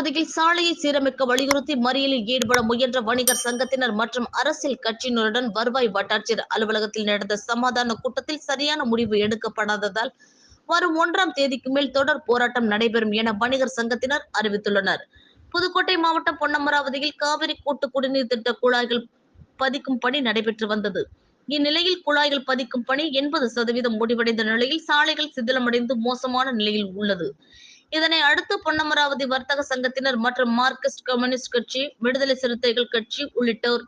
பொன்னமராவதியில் சாலையை சீரமைக்க வலியுறுத்தி மறியலில் ஈடுபட முயன்ற வணிகர் சங்கத்தினர் மற்றும் அரசியல் கட்சியினருடன் வருவாய் வட்டாட்சியர் அலுவலகத்தில் நடந்த சமாதான கூட்டத்தில் சரியான முடிவு எடுக்கப்படாததால் வரும் ஒன்றாம் தேதிக்கு மேல் தொடர் போராட்டம் நடைபெறும் என வணிகர் சங்கத்தினர் அறிவித்துள்ளனர். புதுக்கோட்டை மாவட்டம் பொன்னமராவதியில் காவிரி கூட்டு குடிநீர் திட்ட குழாய்கள் பதிக்கும் பணி நடைபெற்று வந்தது. இந்நிலையில் குழாய்கள் பதிக்கும் பணி எண்பது சதவீதம் முடிவடைந்த நிலையில் சாலைகள் சிதிலமடைந்து மோசமான நிலையில் உள்ளது. இதனை அடுத்து பொன்னமராவதி வர்த்தக சங்கத்தினர் மற்றும் மார்க்சிஸ்ட் கம்யூனிஸ்ட் கட்சி விடுதலை சிறுத்தைகள் கட்சி உள்ளிட்டோர்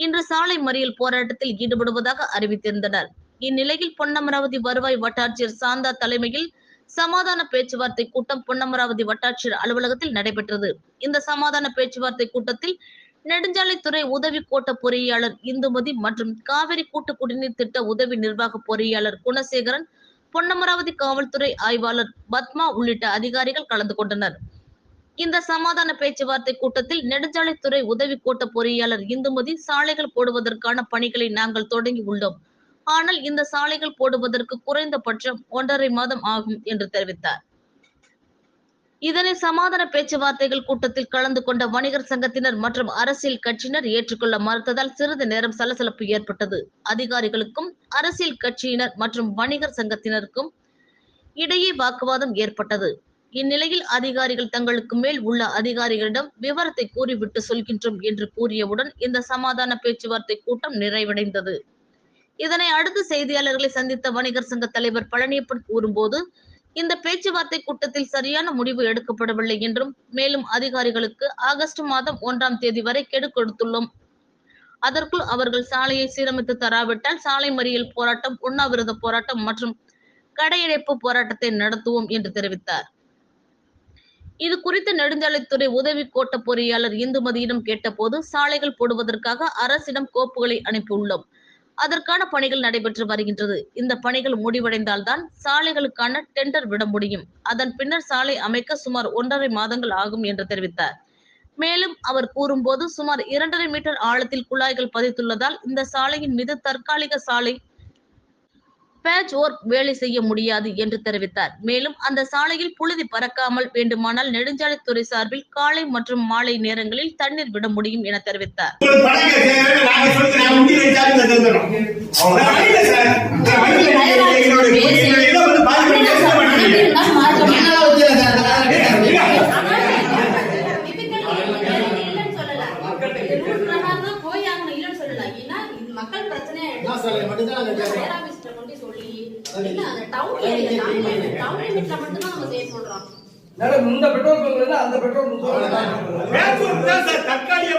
இன்று சாலை மறியல் போராட்டத்தில் ஈடுபடுவதாக அறிவித்திருந்தனர். இந்நிலையில் பொன்னமராவதி வருவாய் வட்டாட்சியர் சாந்தா தலைமையில் சமாதான பேச்சுவார்த்தை கூட்டம் பொன்னமராவதி வட்டாட்சியர் அலுவலகத்தில் நடைபெற்றது. இந்த சமாதான பேச்சுவார்த்தை கூட்டத்தில் நெடுஞ்சாலைத்துறை உதவி கோட்ட பொறியாளர் இந்துமதி மற்றும் காவிரி கூட்டு குடிநீர் திட்ட உதவி நிர்வாக பொறியாளர் குணசேகரன் பொன்னமராவதி காவல்துறை ஆய்வாளர் பத்மா உள்ளிட்ட அதிகாரிகள் கலந்து கொண்டனர். இந்த சமாதான பேச்சுவார்த்தை கூட்டத்தில் நெடுஞ்சாலைத்துறை உதவி கோட்ட பொறியாளர் இந்துமதி சாலைகள் போடுவதற்கான பணிகளை நாங்கள் தொடங்கி உள்ளோம். ஆனால் இந்த சாலைகள் போடுவதற்கு குறைந்தபட்சம் ஒன்றரை மாதம் ஆகும் என்று தெரிவித்தார். இதனை சமாதான பேச்சுவார்த்தைகள் கூட்டத்தில் கலந்து கொண்ட வணிகர் சங்கத்தினர் மற்றும் அரசியல் கட்சியினர் ஏற்றுக்கொள்ள மறுத்ததால் சிறிது நேரம் சலசலப்பு ஏற்பட்டது. அதிகாரிகளுக்கும் அரசியல் கட்சியினர் மற்றும் வணிகர் சங்கத்தினருக்கும் இடையே வாக்குவாதம் ஏற்பட்டது. இந்நிலையில் அதிகாரிகள் தங்களுக்கு மேல் உள்ள அதிகாரிகளிடம் விவரத்தை கூறிவிட்டு சொல்கின்றோம் என்று கூறியவுடன் இந்த சமாதான பேச்சுவார்த்தை கூட்டம் நிறைவடைந்தது. இதனை அடுத்து செய்தியாளர்களை சந்தித்த வணிகர் சங்க தலைவர் பழனியப்பன் கூறும்போது இந்த பேச்சுவார்த்தை கூட்டத்தில் சரியான முடிவு எடுக்கப்படவில்லை என்றும் மேலும் அதிகாரிகளுக்கு ஆகஸ்ட் மாதம் ஒன்றாம் தேதி வரை கெடு கொடுத்துள்ளோம். அதற்குள் அவர்கள் சாலையை சீரமைத்து தராவிட்டால் சாலை மறியல் போராட்டம் உண்ணாவிரத போராட்டம் மற்றும் கடையடைப்பு போராட்டத்தை நடத்துவோம் என்று தெரிவித்தார். இது குறித்து நெடுஞ்சாலைத்துறை உதவி கோட்ட பொறியாளர் இந்துமதியிடம் கேட்டபோது சாலைகள் போடுவதற்காக அரசிடம் கோப்புகளை அனுப்பியுள்ளோம். அதற்கான பணிகள் நடைபெற்று வருகின்றது. இந்த பணிகள் முடிவடைந்தால்தான் சாலைகளுக்கான டெண்டர் விட முடியும். அதன் பின்னர் சாலை அமைக்க சுமார் ஒன்றரை மாதங்கள் ஆகும் என்று தெரிவித்தார். மேலும் அவர் கூறும்போது சுமார் இரண்டரை மீட்டர் ஆழத்தில் குழாய்கள் பதித்துள்ளதால் இந்த சாலையின் மீது தற்காலிக சாலை பேட்ச் ஒர்க் வேலை செய்ய முடியாது என்று தெரிவித்தார். மேலும் அந்த சாலையில் புழுதி பறக்காமல் வேண்டுமானால் நெடுஞ்சாலைத்துறை சார்பில் காலை மற்றும் மாலை நேரங்களில் தண்ணீர் விட முடியும் என தெரிவித்தார். கேட்கறோம். ஹையர் ஆபீஸ்ல கொண்டு சொல்லி இல்ல அந்த town area town limit town லிமிட்ல மட்டும் தான் நம்ம சொல்றோம் மேடம் இந்த பெட்ரோல் பங்க்ல இருந்து அந்த பெட்ரோல் பங்க் பேச்சுவார்த்தை தான் சார் தற்காலிக